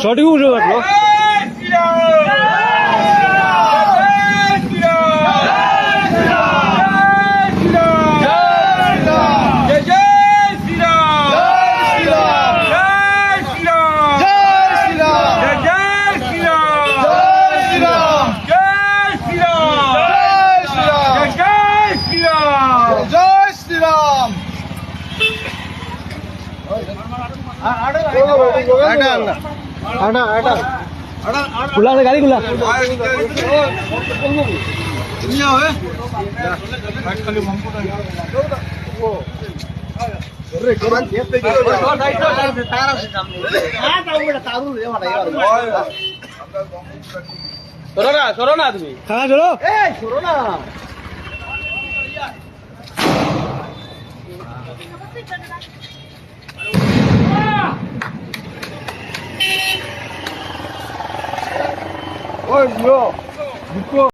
Shot you, Joe. खुला गाड़ी खुला छोड़ो ना छोड़ो ना आदमी खाना छोड़ो छोड़ो ना Thank you. না সরো না তুমি খানা চলো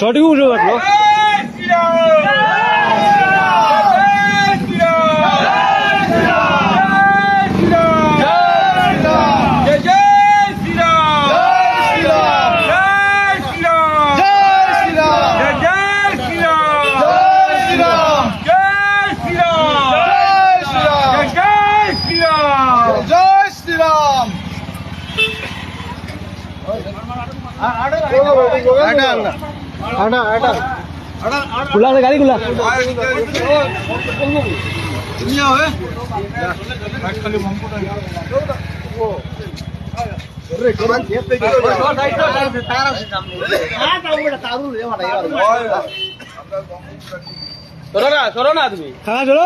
সঠিক উঠে কাটলো জয় শ্রীরাম খুলা গাড়ি খুলা সরো না সরো না তুমি খানা চলো